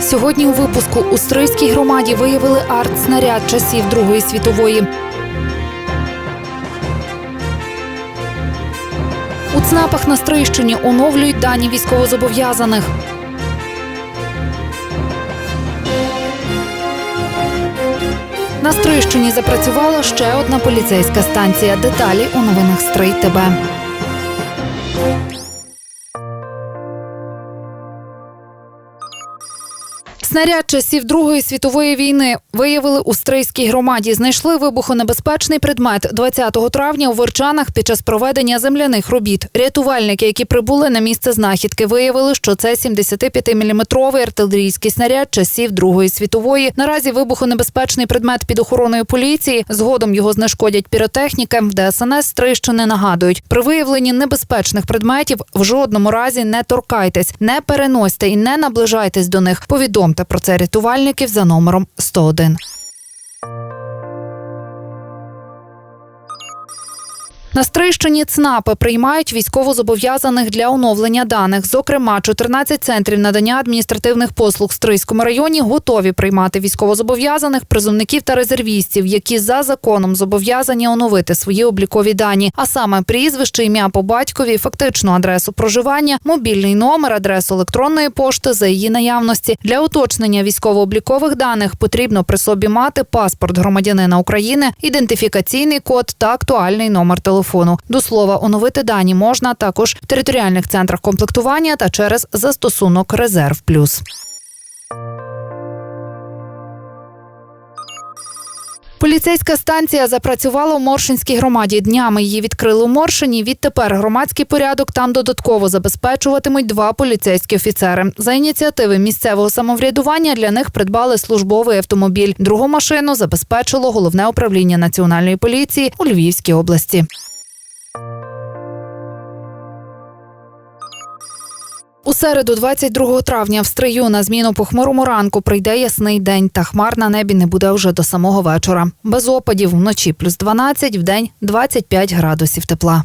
Сьогодні у випуску у Стрийській громаді виявили арт-снаряд часів Другої світової. У ЦНАПах на Стрийщині оновлюють дані військовозобов'язаних. На Стрийщині запрацювала ще одна поліцейська станція. Деталі у новинах Стрий ТБ. Снаряд часів Другої світової війни виявили у Стрийській громаді. Знайшли вибухонебезпечний предмет 20 травня у Верчанах під час проведення земляних робіт. Рятувальники, які прибули на місце знахідки, виявили, що це 75-мм артилерійський снаряд часів Другої світової. Наразі вибухонебезпечний предмет під охороною поліції. Згодом його знешкодять піротехніки. ДСНС Стрийщини нагадують при виявленні небезпечних предметів в жодному разі не торкайтесь, не переносьте і не наближайтесь до них. Повідомте про це рятувальників за номером 101. На Стрийщині ЦНАПи приймають військовозобов'язаних для оновлення даних. Зокрема, 14 центрів надання адміністративних послуг в Стрийському районі готові приймати військовозобов'язаних, призовників та резервістів, які за законом зобов'язані оновити свої облікові дані, а саме прізвище, ім'я по батькові, фактичну адресу проживання, мобільний номер, адресу електронної пошти за її наявності. Для уточнення військово-облікових даних потрібно при собі мати паспорт громадянина України, ідентифікаційний код та актуальний номер телефону. До слова, оновити дані можна також в територіальних центрах комплектування та через застосунок Резерв Плюс. Поліцейська станція запрацювала у Моршинській громаді. Днями її відкрили у Моршині. Відтепер громадський порядок там додатково забезпечуватимуть два поліцейські офіцери. За ініціативи місцевого самоврядування для них придбали службовий автомобіль. Другу машину забезпечило головне управління національної поліції у Львівській області. У середу, 22 травня, в стрию на зміну похмурому ранку прийде ясний день, та хмар на небі не буде вже до самого вечора. Без опадів вночі плюс 12, вдень 25 градусів тепла.